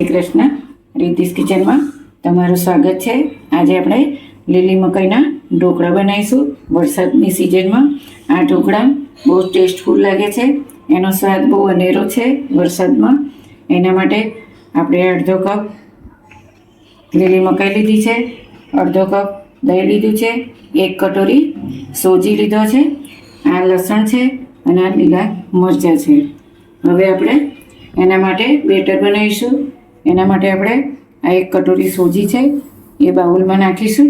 શ્રી કૃષ્ણ રીતિસ કિચનમાં તમારું સ્વાગત છે. આજે આપણે લીલી મકાઈના ઢોકળા બનાવીશું. વરસાદની સિઝનમાં આ ઢોકળા બહુ ટેસ્ટફુલ લાગે છે. એનો સ્વાદ બહુ અનેરો છે વરસાદમાં. એના માટે આપણે અડધો કપ લીલી મકાઈ લીધી છે. અડધો કપ દહીં લીધું છે. એક કટોરી સોજી લીધો છે. આ લસણ છે અને આ લીલા મરચાં છે. હવે આપણે એના માટે બેટર બનાવીશું. એના માટે આપણે આ એક કટોરી સોજી છે, એ બાઉલમાં નાખીશું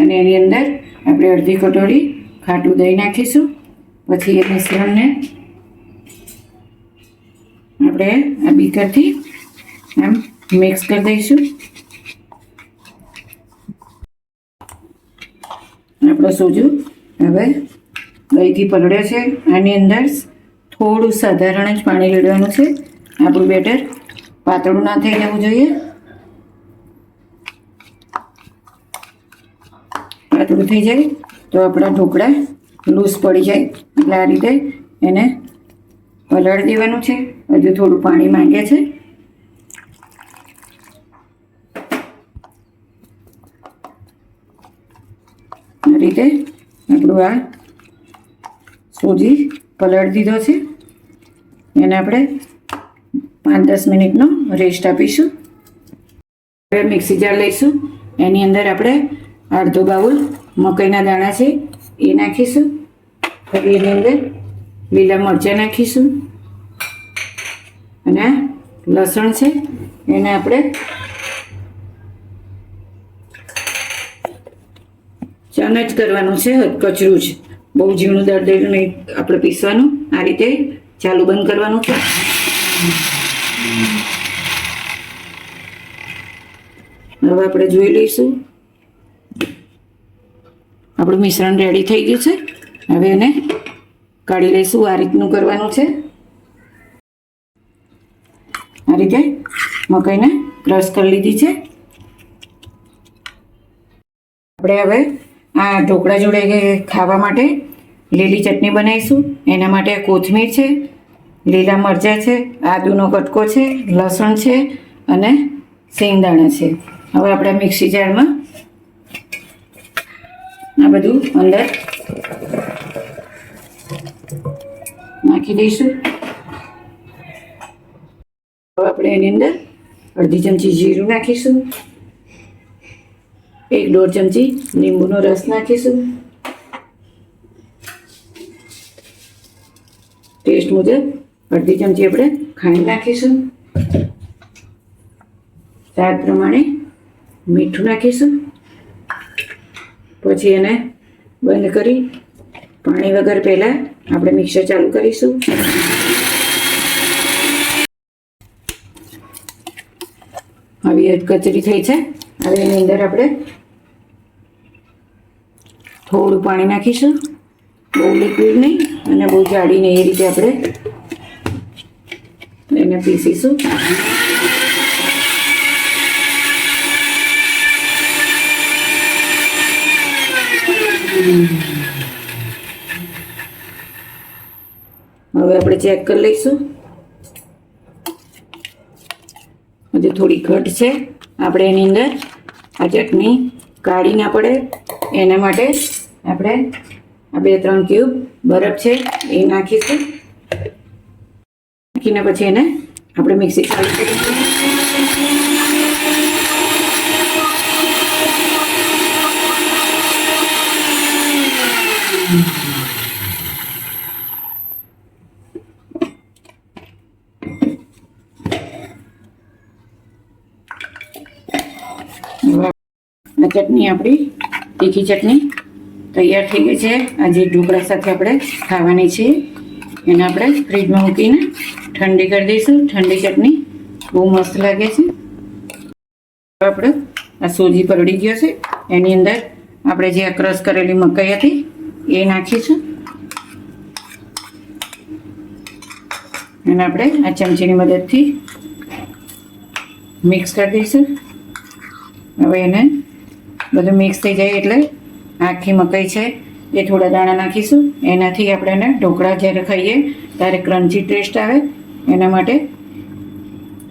અને એની અંદર આપણે અડધી કટોરી ખાટું દહીં નાખીશું. પછી એ મિશ્રણને આપણે આ બીકરથી આમ મિક્સ કરી દઈશું. આપણો સોજો હવે દહીંથી પલળ્યો છે. આની અંદર થોડું સાધારણ જ પાણી રેડવાનું છે. આપણું બેટર પાતળું ના થઈ જવું જોઈએ. પાતળું થઈ જાય તો આપણા ઢોકળા લૂઝ પડી જાય. એટલે આ રીતે એને પલાળી દેવાનું છે. હજુ થોડું પાણી માંગે છે. આ રીતે આપણું આ સોજી પલાળી દીધો છે. એને આપણે પાંચ દસ મિનિટનો રેસ્ટ આપીશું. હવે મિક્સી જાર લઈશું. એની અંદર આપણે અડધો બાઉલ મકાઈના દાણા છે એ નાખીશું. હવે એની અંદર લીલા મરચાં નાખીશું. અને લસણ છે એને આપણે ચન કરવાનું છે, કચરું જ. બહુ ઝીણું દરદરું આપણે પીસવાનું. આ રીતે ચાલુ બંધ કરવાનું છે. હવે આપણે જોઈ લઈશું. આપણું મિશ્રણ રેડી થઈ ગયું છે. હવે એને કાઢી લઈશું. આ રીતનું કરવાનું છે. આ રીતે મકાઈને ક્રશ કરી લીધી છે. આપણે હવે આ ઢોકળા જોડે ખાવા માટે લીલી ચટણી બનાવીશું. એના માટે કોથમીર છે, લીલા મરચાં છે, આદુનો કટકો છે, લસણ છે અને સિંગદાણા છે. હવે આપણે મિક્સી જારમાં આ બધું અંદર નાખી દઈશું. હવે આપણે એની અંદર અડધી ચમચી જીરું નાખીશું. એક દોઢ ચમચી લીંબુનો રસ નાખીશું. ટેસ્ટ મુજબ અડધી ચમચી આપણે ખાંડ નાખીશું. સ્વાદ પ્રમાણે મીઠું નાખીશું. પછી એને બંધ કરી પાણી વગર પહેલાં આપણે મિક્સર ચાલુ કરીશું. આવી કચરી થઈ છે. હવે એની અંદર આપણે થોડું પાણી નાખીશું. બહુ લિક્વિડ નહીં અને બહુ જાડી નહીં એ રીતે આપણે એને પીસીશું. હવે આપણે ચેક કરી લઈશું. હજુ થોડી ઘટ છે. આપણે એની અંદર આ ચટણી કાઢી ના પડે. એના માટે આપણે આ બે ત્રણ ક્યુબ બરફ છે એ નાખીશું. નાખીને પછી એને આપણે મિક્સી ચાલુ કરીશું હવે આ ચટણી આપણી તીખી ચટણી તૈયાર થઈ ગઈ છે. આજે ઢોકળા સાથે આપણે ખાવાની છે, એને આપણે ફ્રીજમાં મૂકીને ઠંડી કરી દઈશું. ઠંડી ચટણી બહુ મસ્ત લાગે છે. આપણે આ સોજી પલળી ગયો છે. એની અંદર આપણે જે ક્રશ કરેલી મકાઈ હતી, એ નાખીશું. અને આપણે આ ચમચીની મદદથી મિક્સ કરી દઈશું. હવે એને બધું મિક્સ થઈ જાય એટલે આખી મકાઈ છે. એ થોડા દાણા નાખીશું. એનાથી આપણે એને ઢોકળા જ્યારે ખાઈએ ત્યારે ક્રન્ચી ટેસ્ટ આવે. એના માટે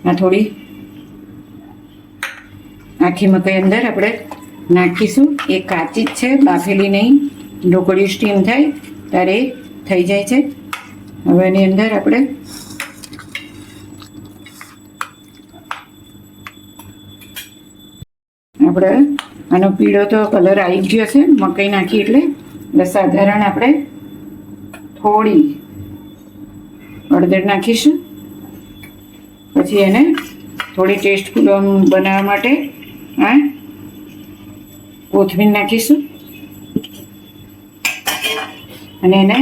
આ થોડી આખી મકાઈ અંદર આપણે નાખીશું. એ કાચી જ છે, બાફેલી નહીં. ઢોકળી સ્ટીમ થાય ત્યારે થઈ જાય છે. હવે એની અંદર આપણે આપણે આનો પીળો તો કલર આવી ગયો છે, મકાઈ નાખી એટલે. એટલે સાધારણ આપણે થોડી હળદર નાખીશું. પછી એને થોડી ટેસ્ટફુલ બનાવવા માટે આ કોથમીર નાખીશું. અને એને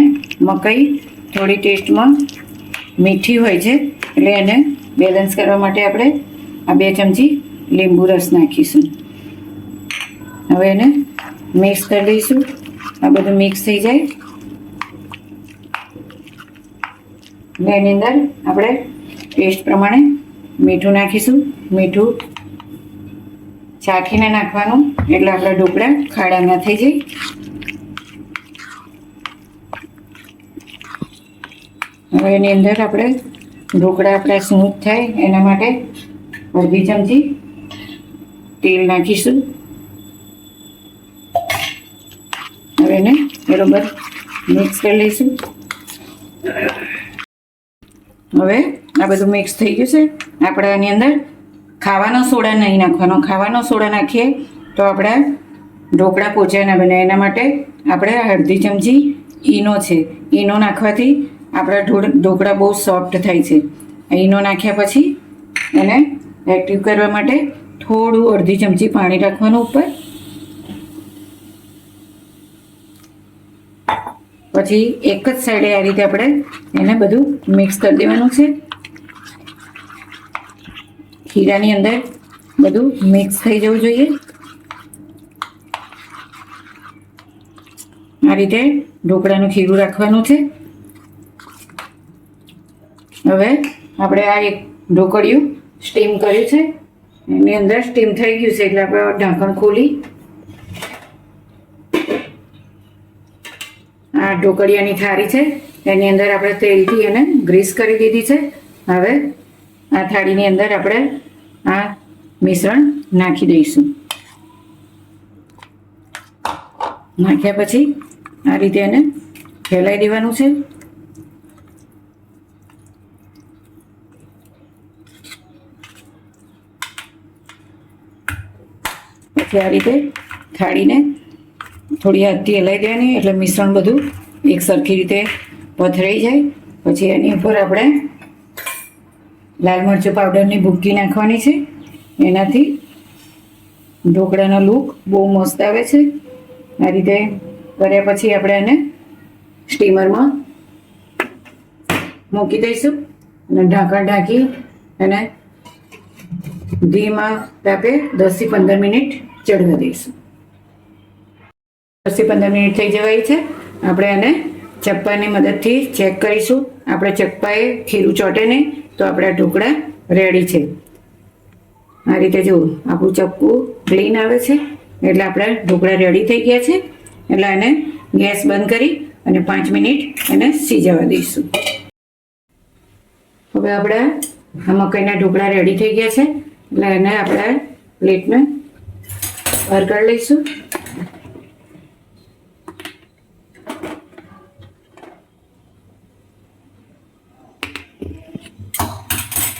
મકાઈ થોડી ટેસ્ટમાં મીઠી હોય છે, એટલે એને બેલેન્સ કરવા માટે આપણે આ બે ચમચી લીંબુ રસ નાખીશું. હવે એને મિક્સ કરી દઈશું. આ બધું મિક્સ થઈ જાય. એની અંદર આપણે ટેસ્ટ પ્રમાણે મીઠું નાખીશું. મીઠું ચાખીને નાખવાનું. એટલે આપણા ઢોકળા ખાડા ના થઈ જાય. હવે એની અંદર આપણે ઢોકળા આપણા સ્મૂથ થાય. એના માટે અડધી ચમચી તેલ નાખીશું હવે એને બરોબર. મિક્સ કરી લઈશું. હવે આ બધું મિક્સ થઈ ગયું છે. આપણે આની અંદર ખાવાનો સોડા નહીં નાખવાનો. ખાવાનો સોડા નાખીએ તો આપણા ઢોકળા પોચા ના બને. એના માટે આપણે અડધી ચમચી ઈનો છે. ઈનો નાખવાથી આપણા ઢોકળા બહુ સોફ્ટ થાય છે. ઈનો નાખ્યા પછી એને એક્ટિવ કરવા માટે થોડું અડધી ચમચી પાણી રાખવાનું ઉપર પછી એક જ સાઈડે આ રીતે આપણે એને બધું મિક્સ કરી દેવાનું છે. ખીરાની અંદર બધું મિક્સ થઈ જવું જોઈએ. આ રીતે ઢોકળાનું ખીરું રાખવાનું છે. હવે આપણે આ એક ઢોકળિયું સ્ટીમ કર્યું છે. એની અંદર સ્ટીમ થઈ ગયું છે એટલે આપણે ઢાંકણ ખોલી આ ઢોકળિયાની થાળી છે. એની અંદર આપણે તેલથી એને ગ્રીસ કરી દીધી છે. હવે આ થાળીની અંદર આપણે આ મિશ્રણ નાખી દઈશું. નાખ્યા પછી આ રીતે એને ફેલાઈ દેવાનું છે. પછી આ રીતે થાળીને થોડી હાથથી હલાવી દેવાની, એટલે મિશ્રણ બધું એક સરખી રીતે પથરાઈ જાય. પછી એની ઉપર આપણે લાલ મરચું પાવડરની ભૂકી નાખવાની છે. એનાથી ઢોકળાનો લુક બહુ મસ્ત આવે છે. આ રીતે કર્યા પછી આપણે એને સ્ટીમરમાં મૂકી દઈશું અને ઢાંકણ ઢાંકી અને ધીમા તાપે દસથી પંદર મિનિટ ચડવા દઈશું. દસથી પંદર મિનિટ થઈ જવાય છે. આપણે એને ચપ્પાની મદદથી ચેક કરીશું. આપણે ચપ્પાએ ખીરું ચોટે નહીં, તો આપણા ઢોકળા રેડી છે. આ રીતે જુઓ આપણું ચપ્પું ક્લીન આવે છે, એટલે આપણા ઢોકળા રેડી થઈ ગયા છે. એટલે એને ગેસ બંધ કરી અને પાંચ મિનિટ એને સીજવા દઈશું. હવે આપણા મકાઈના ઢોકળા રેડી થઈ ગયા છે. એટલે એને આપણા પ્લેટને બહાર કરી લઈશું.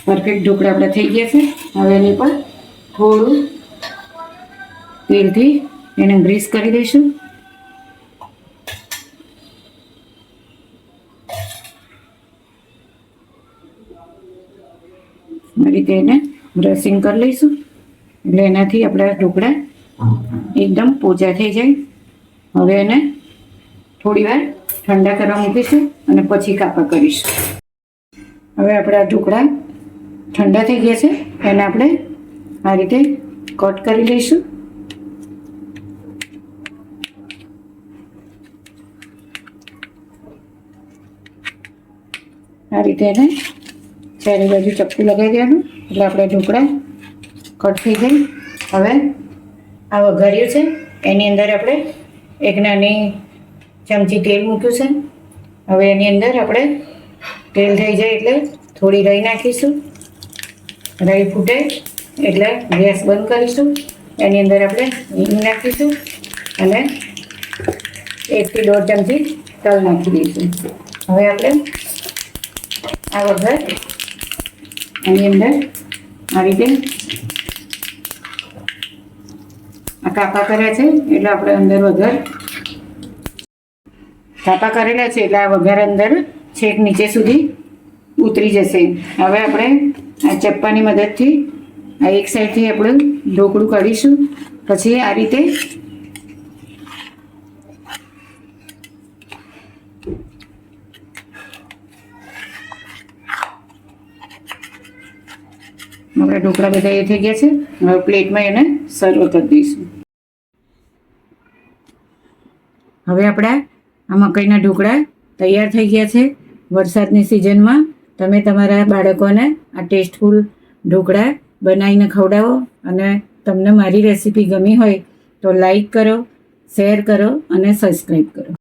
પરફેક્ટ ઢોકળા આપણા થઈ ગયા છે. હવે એની પર થોડું તેલથી એને ગ્રીસ કરી દઈશું. રીતે એને બ્રશિંગ કરી લઈશું. એટલે એનાથી આપણા ઢોકળા એકદમ પોચા થઈ જાય. હવે એને થોડી વાર ઠંડા કરવા મૂકીશું અને પછી કાપા કરીશું. હવે આપણા ઢોકળા ઠંડા થઈ ગયા છે. એને આપણે આ રીતે કટ કરી લઈશું. આ રીતે એને ચારે બાજુ ચપ્પુ લગાવી દેવાનું. એટલે આપણે ઢોકળા કટ થઈ ગઈ હવે આ વઘાર્યું છે. એની અંદર આપણે એક નાની ચમચી તેલ મૂક્યું છે. હવે એની અંદર આપણે તેલ થઈ જાય એટલે થોડી રહી નાખીશું. રાઈ ફૂટે એટલે ગેસ બંધ કરીશું. એની અંદર આપણે હિંગ નાખીશું અને એકથી દોઢ ચમચી તલ નાખી દઈશું. હવે આપણે આ વગર એની અંદર આ રીતે આ કાપા કર્યા છે એટલે આપણે અંદર વગર કાપા કરેલા છે એટલે આ વઘાર અંદર છેક નીચે સુધી ઉતરી જશે. હવે આપણે આ ચપ્પાની મદદથી આ એક સાઈડથી આપણે ઢોકળું કાઢીશું. પછી આ રીતે આપણા ઢોકળા બધા એ થઈ ગયા છે. હવે પ્લેટમાં એને સર્વ કરી દઈશું. હવે આપણા આ મકાઈના ઢોકળા તૈયાર થઈ ગયા છે. વરસાદની સિઝનમાં તમે તમારા બાળકોને આ ટેસ્ટફુલ ઢોકળા બનાવીને ખવડાવો અને તમને મારી રેસીપી ગમી હોય તો લાઈક કરો, શેર કરો અને સબસ્ક્રાઈબ કરો.